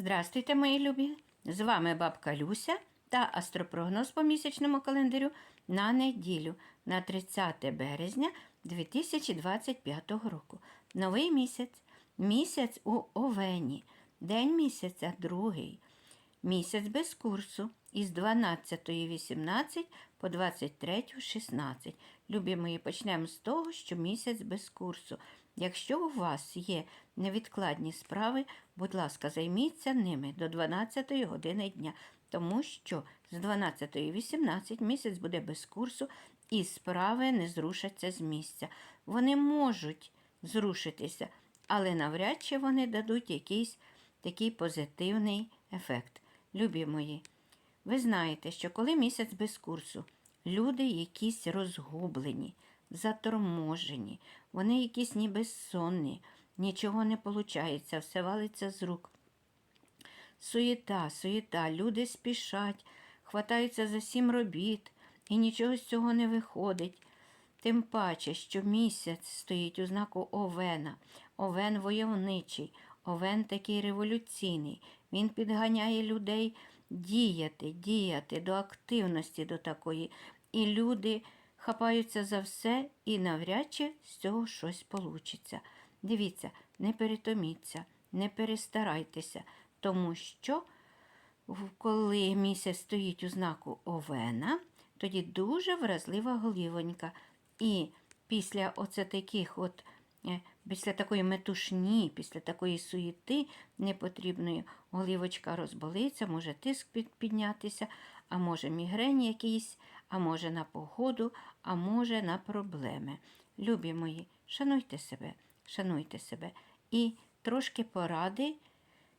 Здрастуйте, мої любі! З вами бабка Люся та астропрогноз по місячному календарю на неділю на 30 березня 2025 року. Новий місяць. Місяць у Овені. День місяця другий. Місяць без курсу із 12.18 по 23.16. Любі мої, почнемо з того, що місяць без курсу. Якщо у вас є невідкладні справи, будь ласка, займіться ними до 12 години дня, тому що з 12.18 місяць буде без курсу і справи не зрушаться з місця. Вони можуть зрушитися, але навряд чи вони дадуть якийсь такий позитивний ефект. Любі мої, ви знаєте, що коли місяць без курсу, люди якісь розгублені, заторможені, вони якісь ніби сонні, нічого не виходить, все валиться з рук. Суєта, суєта, люди спішать, хватаються за сім робіт, і нічого з цього не виходить. Тим паче, що місяць стоїть у знаку Овена, Овен войовничий, Овен такий революційний. Він підганяє людей діяти, діяти до активності до такої. І люди хапаються за все і навряд чи з цього щось получиться. Дивіться, не перетоміться, не перестарайтеся, тому що коли місяць стоїть у знаку Овена, тоді дуже вразлива голівонька. І після оце таких от, е, після такої метушні, після такої суєти непотрібної, голівочка розболиться, може тиск піднятися, а може мігрень якийсь, а може на погоду, а може на проблеми. Любі мої, шануйте себе, шануйте себе. І трошки поради,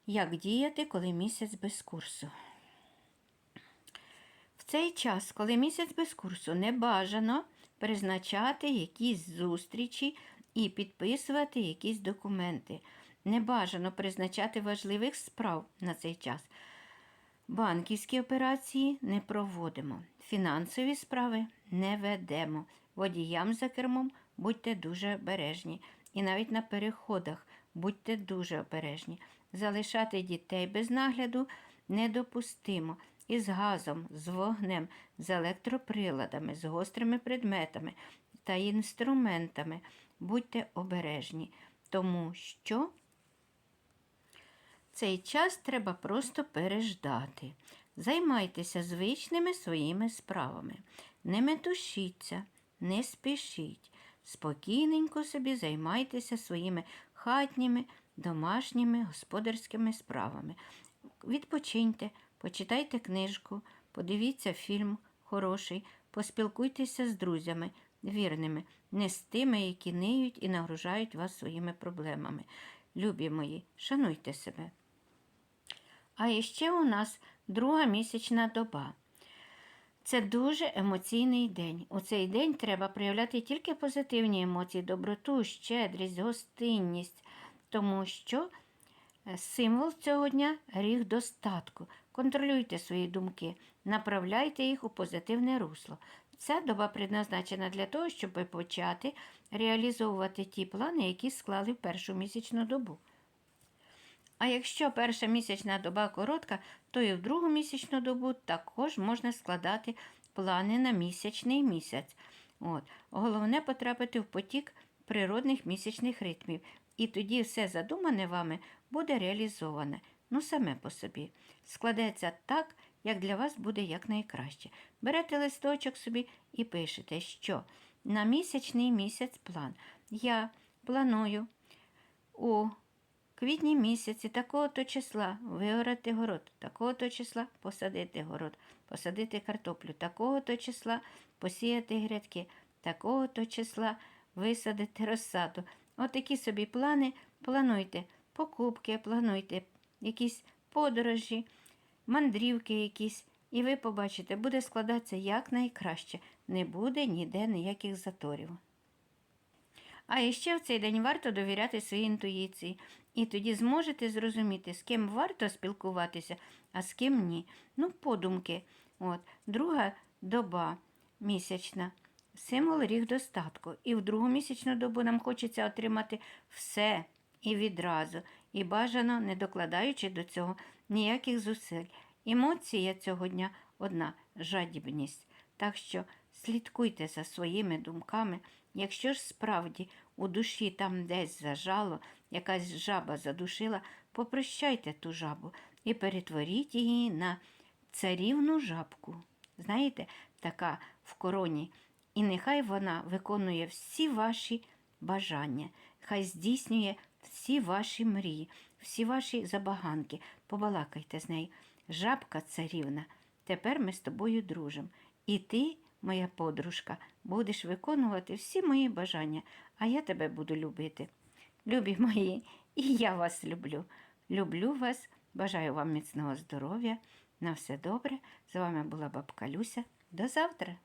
як діяти, коли місяць без курсу. В цей час, коли місяць без курсу, не бажано призначати якісь зустрічі і підписувати якісь документи. Не бажано призначати важливих справ на цей час. Банківські операції не проводимо, фінансові справи не ведемо. Водіям за кермом будьте дуже обережні. І навіть на переходах будьте дуже обережні. Залишати дітей без нагляду недопустимо. Із газом, з вогнем, з електроприладами, з гострими предметами та інструментами будьте обережні, тому що цей час треба просто переждати. Займайтеся звичними своїми справами. Не метушіться, не спішіть. Спокійненько собі займайтеся своїми хатніми, домашніми, господарськими справами. Відпочиньте, почитайте книжку, подивіться фільм хороший, поспілкуйтеся з друзями, вірними, не з тими, які ниють і нагружають вас своїми проблемами. Любі мої, шануйте себе. А іще у нас друга місячна доба. Це дуже емоційний день. У цей день треба проявляти тільки позитивні емоції, доброту, щедрість, гостинність, тому що е, символ цього дня ріг достатку. Контролюйте свої думки, направляйте їх у позитивне русло. Ця доба предназначена для того, щоб почати реалізовувати ті плани, які склали в першу місячну добу. А якщо перша місячна доба коротка, то і в другу місячну добу також можна складати плани на місячний місяць. От. Головне потрапити в потік природних місячних ритмів. І тоді все задумане вами буде реалізоване. Ну, саме по собі. Складеться так, як для вас буде якнайкраще. Берете листочок собі і пишете, що на місячний місяць план. Я планую у квітні місяці такого-то числа виорати город, такого-то числа посадити город, посадити картоплю, такого-то числа посіяти грядки, такого-то числа висадити розсаду. Отакі собі плани плануйте, покупки, плануйте, якісь подорожі, мандрівки якісь. І ви побачите, буде складатися якнайкраще, не буде ніде ніяких заторів. А іще в цей день варто довіряти своїй інтуїції, і тоді зможете зрозуміти, з ким варто спілкуватися, а з ким ні. Ну, подумки. От. Друга доба місячна. Символ ріг достатку. І в другу місячну добу нам хочеться отримати все і відразу. і бажано не докладаючи до цього ніяких зусиль. Емоція цього дня одна жадібність. Так що слідкуйте за своїми думками. Якщо ж справді у душі там десь зажало, якась жаба задушила, попрощайте ту жабу і перетворіть її на царівну жабку. Знаєте, така в короні. І нехай вона виконує всі ваші бажання, хай здійснює всі ваші мрії, всі ваші забаганки. Побалакайте з нею. Жабка царівна, тепер ми з тобою дружимо. І ти, моя подружка, будеш виконувати всі мої бажання, а я тебе буду любити. Любі мої, і я вас люблю. Люблю вас, бажаю вам міцного здоров'я. На все добре. З вами була бабка Люся. До завтра.